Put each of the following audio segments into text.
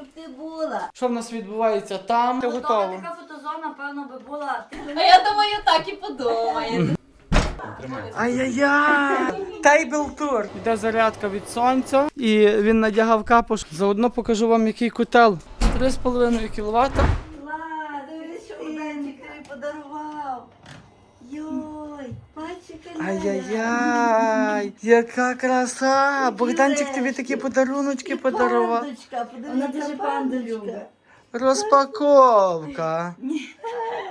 щоб ти була. Що в нас відбувається там? Ти Готова така фотозона, певно, би була. Ти А я думаю, так і подумає. Ай-яй-яй! Тейбл тур. Йде зарядка від сонця. І він надягав капош. Заодно покажу вам, який котел. 3,5 кВт. Ла, дивись, що Богданчик тобі подарував. Йой, бачиш, Ай-яй-яй! Яка краса! Богданчик тобі такі подаруночки подарував. Пандочка, Вона дуже любить. Розпаковка.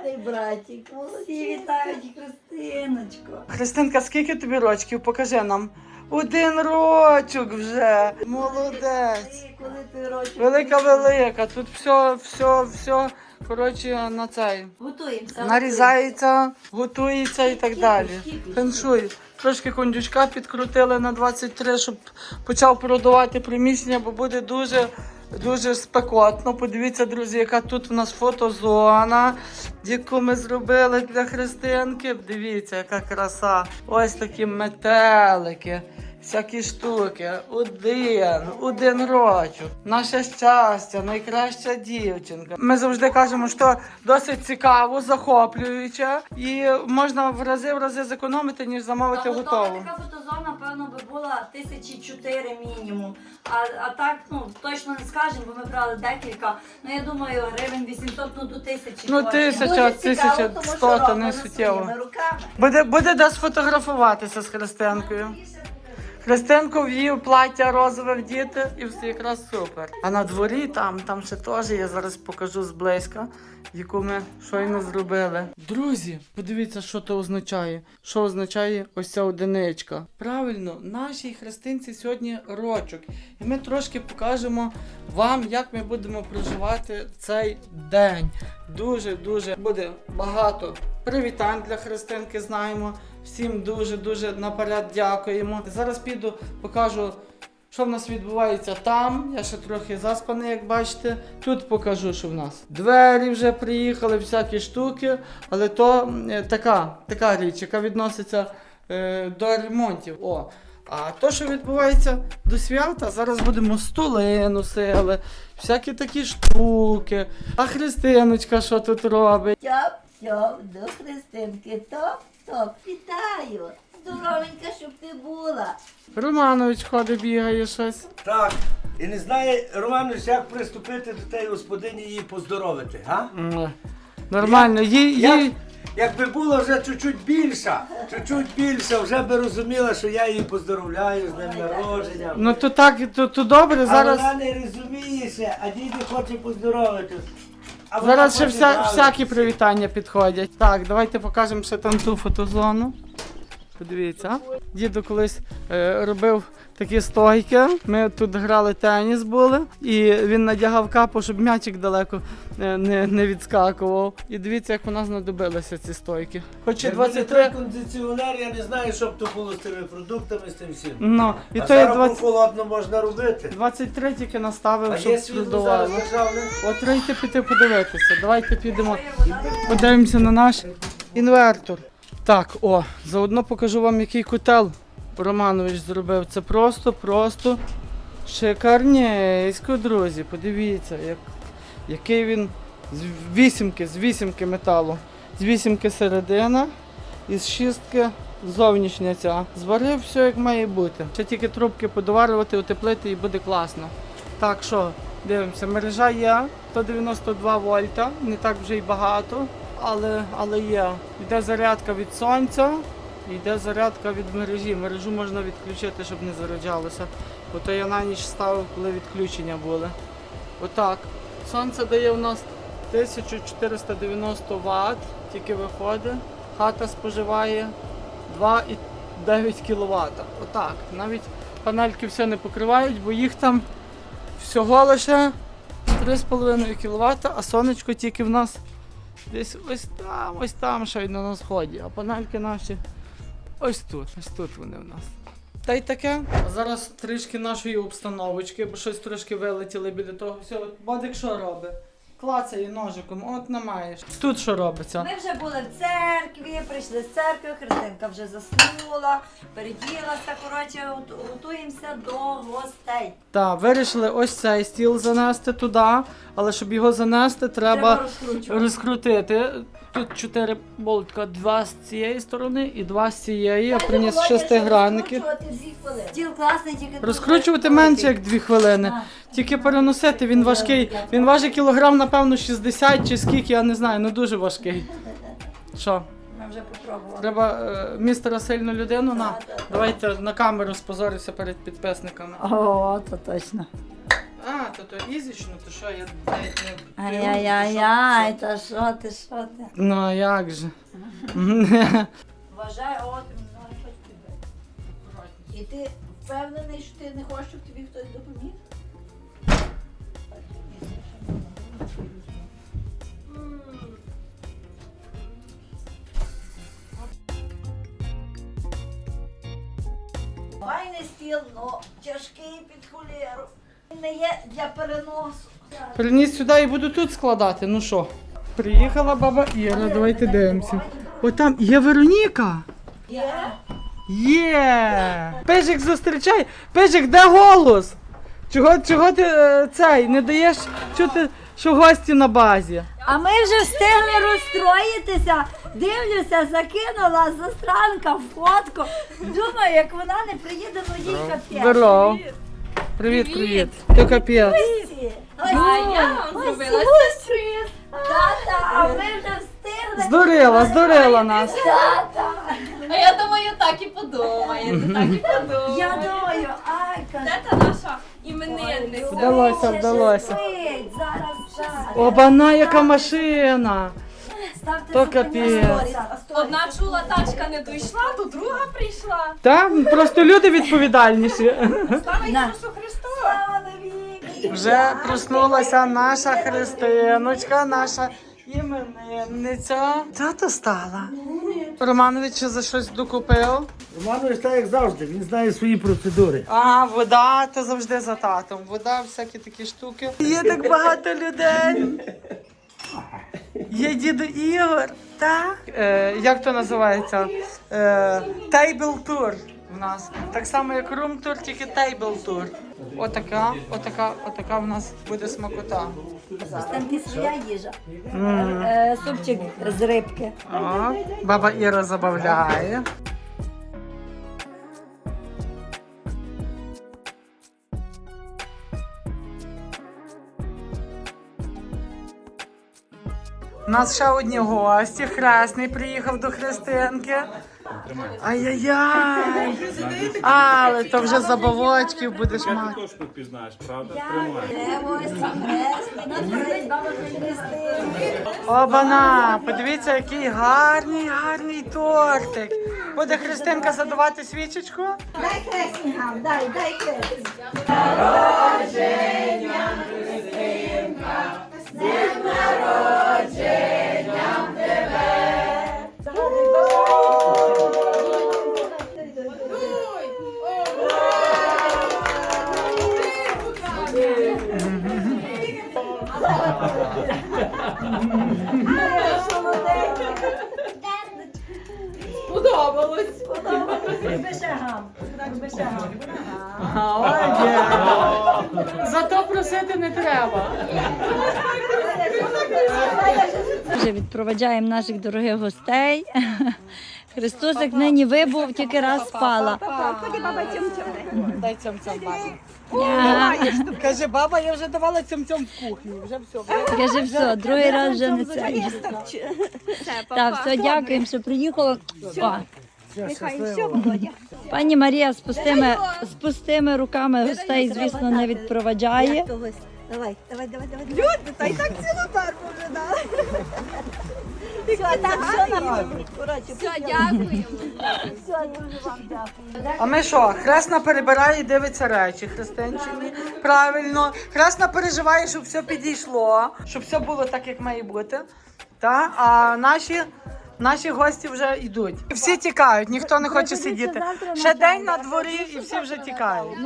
Ай, братик, Всі вітають Христиночку. Христинка, скільки тобі рочків? Покажи нам. Один рочок вже. Молодець. Ти, коли ти. Велика велика. Тут все, все, все. Коротше, на цей. Готуємося. Нарізається, готується і так далі. Феншуй. Трошки кондючка підкрутили на 23, щоб почав продавати приміщення, бо буде дуже. Дуже спекотно. Подивіться, друзі, яка тут в нас фотозона, яку ми зробили для Христинки. Дивіться, яка краса. Ось такі метелики, всякі штуки. Один, один рочок. Наше щастя, найкраща дівчинка. Ми завжди кажемо, що досить цікаво, захоплююче, і можна в рази в рази зекономити, ніж замовити Та готова готову. така фотозона, певно, би була тисячі чотири мінімум. А, а так, ну, точно не скажемо, бо ми брали декілька. Ну, я думаю, гривень 800, ну, до тисячі. Ну, точно. тисяча, Дуже тисяча, тому що сто, то робимо не суттєво. своїми руками. Буде, буде де сфотографуватися з Христинкою. Христинку в'їв плаття розове вдіти і все якраз супер. А на дворі там, там ще теж я зараз покажу зблизька, яку ми щойно зробили. Друзі, подивіться, що це означає. Що означає ось ця одиничка. Правильно, нашій Христинці сьогодні рочок. І ми трошки покажемо вам, як ми будемо проживати цей день. Дуже-дуже буде багато привітань для Христинки, знаємо. Всім дуже-дуже наперед дякуємо. Зараз піду, покажу, що в нас відбувається там. Я ще трохи заспаний, як бачите. Тут покажу, що в нас. Двері вже приїхали, всякі штуки, але то е, така, така річ, яка відноситься е, до ремонтів. О. А то, що відбувається до свята, зараз будемо столи носили, всякі такі штуки. А Христиночка що тут робить? Тьоп, до Христинки. Топ, топ, вітаю. Здоровенька, щоб ти була. Романович ходить, бігає щось. Так. І не знає Романович, як приступити до тієї господині її поздоровити, га? М, Нормально, їй, Як, їй, якби була вже чуть-чуть більша, чуть-чуть більша, вже би розуміла, що я її поздоровляю з днем народження. ну то так, то, то добре, А зараз, вона не розуміє ще, а діти хоче поздоровити. Зараз ще вся, всякі привітання підходять. Так, давайте покажемо ще там ту фотозону. Подивіться. Діду колись е, робив такі стойки. Ми тут грали теніс були, і він надягав капу, щоб м'ячик далеко е, не, не відскакував. І дивіться, як у нас знадобилися ці стойки. Хоч і 23. кондиціонер, я не знаю, що б то було з тими продуктами, з тим всім. Ну, і а то зараз 20... холодно можна робити. 23 тільки наставив, А щоб державне? От треба піти подивитися. Давайте підемо. Подивимося на наш інвертор. Так, о, заодно покажу вам, який котел Романович зробив. Це просто, просто шикарнейсько, друзі. Подивіться, як, який він з вісімки, з вісімки металу. З вісімки середина і з шістки зовнішня ця. Зварив все як має бути. Ще тільки трубки подоварювати, утеплити і буде класно. Так що, дивимося, мережа є 192 вольта, не так вже й багато, але, але є. Йде зарядка від сонця, йде зарядка від мережі. Мережу можна відключити, щоб не заряджалося. Бо то я на ніч ставив, коли відключення були. Отак. Сонце дає в нас 1490 Вт, тільки виходить. Хата споживає 2,9 кВт. Отак. Навіть панельки все не покривають, бо їх там всього лише 3,5 кВт, а сонечко тільки в нас десь ось там, ось там ще й на сході. А панельки наші ось тут, ось тут вони в нас. Та й таке. Зараз трішки нашої обстановочки, бо щось трошки вилетіли біля того всього. Бодик що робить? Клацає ножиком, от намаєш. Тут що робиться? Ми вже були в церкві, прийшли з церкви, Христинка вже заснула, переділася, коротше, готуємося до гостей. Так, вирішили ось цей стіл занести туди, але щоб його занести, треба розкручувати. розкрутити. Тут чотири болтика, два з цієї сторони і два з цієї. Я приніс шестигранники. Стіл класний, тільки Розкручувати менше як дві хвилини. Тільки переносити, він важкий. Він важить кілограм, напевно, 60 чи скільки, я не знаю, ну дуже важкий. Що? Ми вже попробували. Треба е, містера сильну людину на. Давайте на камеру спозорюся перед підписниками. О, то точно. А, то то ізічно, то що я навіть не. Ай-яй-яй, та що ти, що ти? Ну а як же? Вважай, от, ну, хоч тебе. І ти впевнений, що ти не хочеш, щоб тобі хтось допоміг? Файний стіл, ну тяжкий під холєру. Він не є для переносу. Приніс сюди і буду тут складати. Ну що? Приїхала баба Іра, давайте дивимося. О, там є Вероніка. Є? Є! Пежик зустрічай! Пежик, де голос? Чого, чого ти е, цей не даєш чути, що гості на базі? А ми вже встигли розстроїтися. Дивлюся, закинула застранка фотку. Думаю, як вона не приїде, ну їй капець. Привіт, привіт. Ти капець. А я вам зробила сюрприз. Тата, а ми вже встигли. Здурила, здурила нас. Тата. А я думаю, так і подумаєте, так і Я думаю, ай, каже. Та наша іменинниця? Вдалося, вдалося. Зараз. Обана, яка машина. Ставте То капець. Одна чула тачка не дійшла, то друга прийшла. Та просто люди відповідальніші. Слава Ісусу Христу! Вже проснулася наша Христиночка, наша іменинниця. Тато стала. Романович за щось докупив. Романович так як завжди, він знає свої процедури. Ага, вода, то завжди за татом. Вода, всякі такі штуки. Є так багато людей. Є діду Ігор, так? Е, як то називається? Е, тейбл тур в нас. Так само, як рум тур, тільки тейбл тур. Отака, отака, отака в нас буде смакота. Там ти своя їжа. Е, Супчик з рибки. О, баба Іра забавляє. У нас ще одні гості. Хресний приїхав до Христинки. Ай-яй-яй. Але то вже забавочків будеш Я мати. також впізнаєш, правда? Тримай. Обана, подивіться, який гарний, гарний тортик. Буде Христинка задавати свічечку? Дай хресні гам, дай, дай хресні. Ой, є. Зато просити не треба. Вже відпроваджаємо наших дорогих гостей. Христосик нині вибув, тільки раз спала. Дай бабі. Каже, баба, я вже давала цьом цьом в. Вже все. Каже, все, другий раз вже не це. Так, все, дякуємо, що приїхала. О. Пані Марія з пустими, з пустими руками гостей, звісно, не відпроваджає. Давай, давай, давай, давай. Люди, та й так цілу барбу вже дали. Все, так, все нам. Все, дякуємо. Все, дуже вам дякую. А ми що? Хресна перебирає і дивиться речі. Христинчині. Правильно. Хресна переживає, щоб все підійшло, щоб все було так, як має бути. Та? А наші. Наші гості вже йдуть. Всі тікають, ніхто не хоче сидіти. Ще день на дворі і всі вже тікають.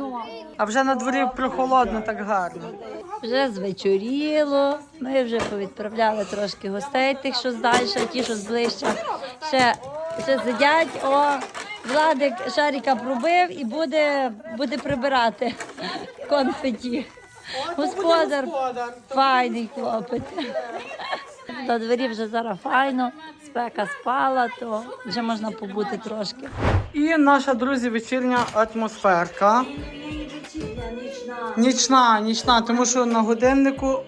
А вже на дворі прохолодно, так гарно. Вже звечоріло. Ми вже повідправляли трошки гостей, тих, що здалі, а ті, що зближче. Ще, ще сидять. О, Владик шарика пробив і буде, буде прибирати конфеті. Господар файний хлопець. На дворі вже зараз файно, спека спала, то вже можна побути трошки. І наша, друзі, вечірня атмосферка. Нічна. Нічна, тому що на годиннику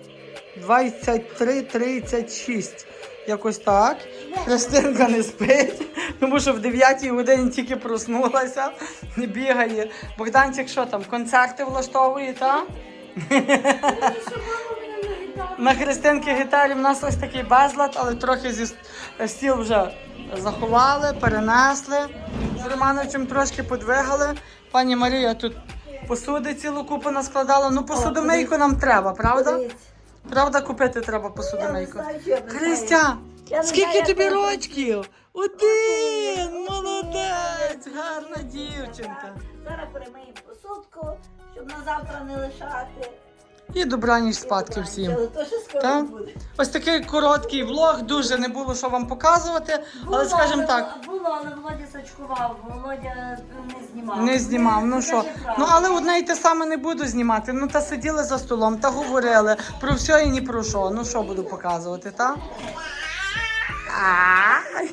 23.36. Якось так. Христинка не спить, тому що в 9 годині тільки проснулася, не бігає. Богданчик, що там, концерти влаштовує, так? На Христинки гітарі в нас ось такий безлад, але трохи зі стіл вже заховали, перенесли. З Романовичем трошки подвигали. Пані Марія тут посуди цілу купу наскладала. Ну, посудомийку нам треба, правда? Правда, купити треба посудомийку. Христя, скільки тобі рочків? Один! Молодець! Гарна дівчинка. Зараз перемиємо посудку, щоб на завтра не лишати. І добраніч спадки всім. То ще скоро Так? буде. Ось такий короткий влог, дуже не було що вам показувати, але Було, скажімо так, Було, але Володя сачкував, Володя не знімав. не знімав. Ну що, ну але одне й те саме не буду знімати. Ну та сиділи за столом, та говорили про все і ні про що. Ну що буду показувати, так?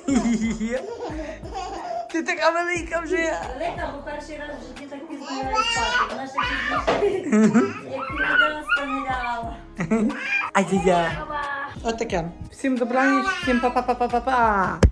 Ти така велика вже. Велика, бо перший раз в житті так пізно не спати. Вона ще пізніше, як ти лягала. Ай-яй-яй. Отаке. Всім добраніч, всім па-па-па-па-па-па.